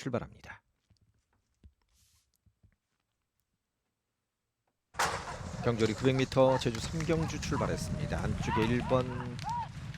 출발합니다. 경주리 900m 제주 삼경주 출발했습니다. 안쪽에 1번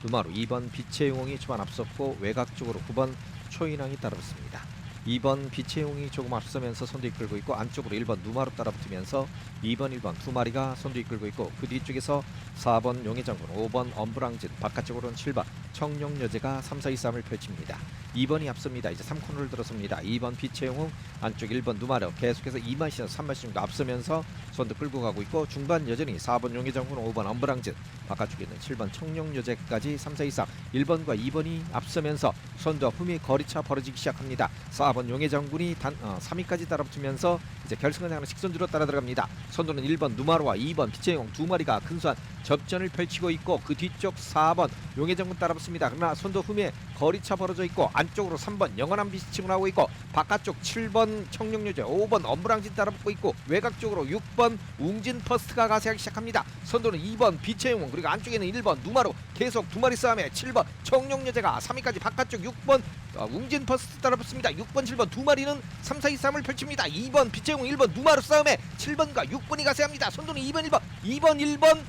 누마루, 2번 빛의 용이 초반 앞섰고 외곽 쪽으로 9번 초인왕이 따라붙습니다. 2번 빛의 용이 조금 앞서면서 선두 이끌고 있고 안쪽으로 1번 누마루 따라붙으면서 2번, 1번 두 마리가 선두 이끌고 있고 그 뒤쪽에서 4번 용의 장군, 5번 엄브랑진, 바깥쪽으로는 7번 청룡여제가 3, 4, 2, 3을 펼칩니다. 2번이 앞섭니다. 이제 3코너를 들어섭니다. 2번 빛의 용은 안쪽 1번 누마루 계속해서 2만 시즌 3만 시즌도 앞서면서 선두 끌고 가고 있고 중반 여전히 4번 용의 장군 5번 엄브랑진 바깥쪽에 있는 7번 청룡여제까지 3, 4, 2, 3 1번과 2번이 앞서면서 선두와 후미 거리차 벌어지기 시작합니다. 4번 용의 장군이 단 어, 3위까지 따라붙으면서 이제 결승을 향하는 직선주로 따라 들어갑니다. 선두는 1번 누마루와 2번 빛의 용두 마리가 근소한 접전을 펼치고 있고 그 뒤쪽 4번 용의 장군 따라붙습니다. 그러나 선두 후미에 거리차 벌어져 있고 안쪽으로 3번 영원한 치고 나오고 있고 바깥쪽 7번 청룡여제 5번 엄브랑진 따라붙고 있고 외곽 쪽으로 6번 웅진 퍼스트가 가세하기 시작합니다. 선두는 2번 비채용 그리고 안쪽에는 1번 누마루 계속 두 마리 싸움에 7번 청룡여제가 3위까지 바깥쪽 6번 어, 웅진 퍼스트 따라붙습니다. 6번 7번 두 마리는 3, 4, 2, 3을 펼칩니다. 2번 비채용 1번 누마루 싸움에 7번과 6번이 가세합니다. 선두는 2번 1번 2번 1번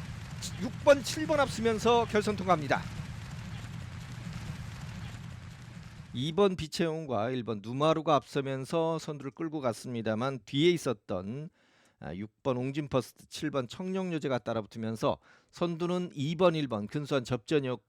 6번 7번 앞서면서 결선 통과합니다. 2번 비채용과 1번 누마루가 앞서면서 선두를 끌고 갔습니다만 뒤에 있었던 아, 6번 옹진퍼스트 7번 청룡여제가 따라붙으면서 선두는 2번 1번 근소한 접전이었고